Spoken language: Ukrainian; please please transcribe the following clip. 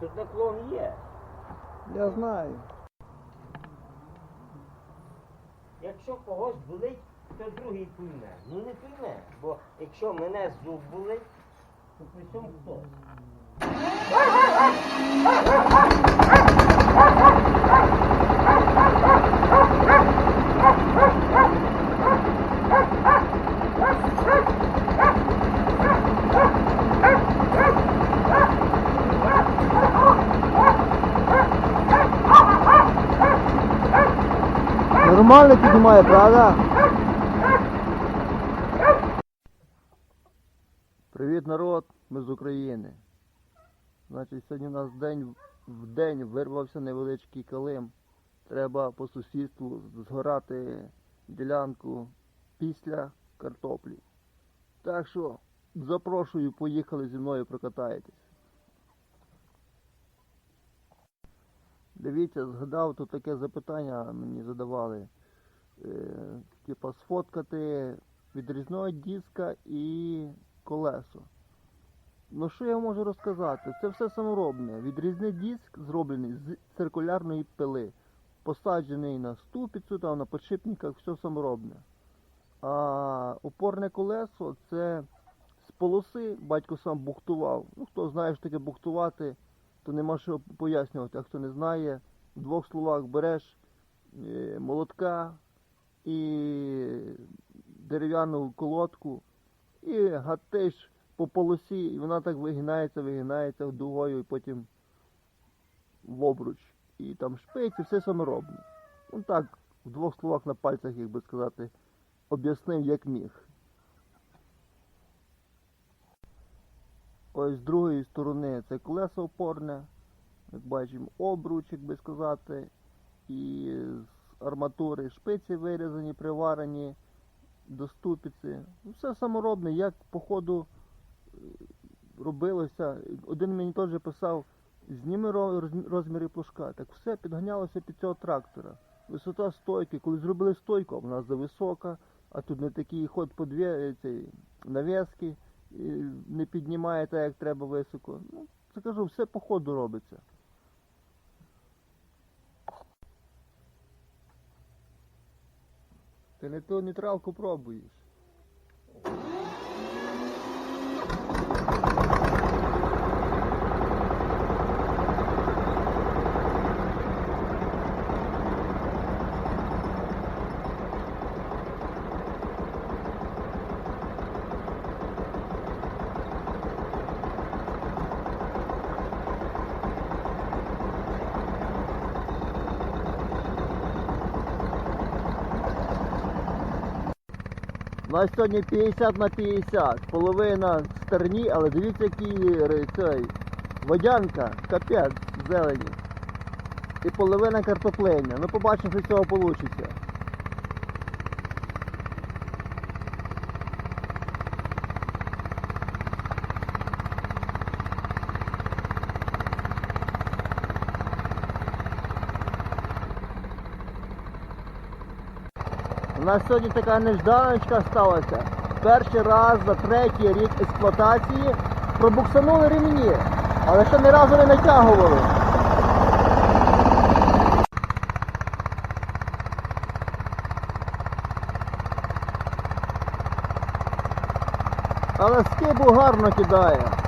Тут наклон є. Я знаю. Якщо когось болить, то другий пойме. Ну не пойме, бо якщо мене зуб болить, то при цьому хтось. Нормально піднімає, правда? Привіт, народ, ми з України. Значить, сьогодні у нас день в день вирвався невеличкий калим. Треба по сусідству згорати ділянку після картоплі. Так що запрошую, поїхали зі мною прокатаєтесь. Дивіться, згадав, тут таке запитання мені задавали. Е, типа сфоткати відрізного диска і колесо. Ну що я можу розказати? Це все саморобне. Відрізний диск зроблений з циркулярної пили, посаджений на ступицю, там, на подшипниках, все саморобне. А опорне колесо це з полоси, батько сам бухтував. Ну хто знає, що таке бухтувати, то нема що пояснювати. А хто не знає, в двох словах береш е, молотка і дерев'яну колодку і гатиш по полосі, і вона так вигинається, вигинається дугою і потім в обруч. І там шпиці, все саморобне. Ну так, в двох словах на пальцях, як би сказати, об'яснив, як міг. Ось з другої сторони це колесо опорне, як бачимо, обруч, як би сказати, і з арматури шпиці вирізані, приварені до ступиці. Ну, Все саморобне, як по ходу е, робилося. Один мені теж писав, зніми ро- розміри плужка. Так все підганялося під цього трактора. Висота стойки, коли зробили стойку, вона зависока, а тут не такий ход по дві нав'язки, не піднімає так, як треба високо. Ну, це кажу, все по ходу робиться. Ти не ту нейтралку пробуєш. У нас сьогодні 50 на 50. Половина стерні, але дивіться, який цей, водянка, капець, зелені. І половина картоплення. Ну побачимо, що з цього вийде. У нас сьогодні така нежданочка сталася. Перший раз за третій рік експлуатації пробуксанули ремні, але ще ні разу не натягували. Але скибу гарно кидає.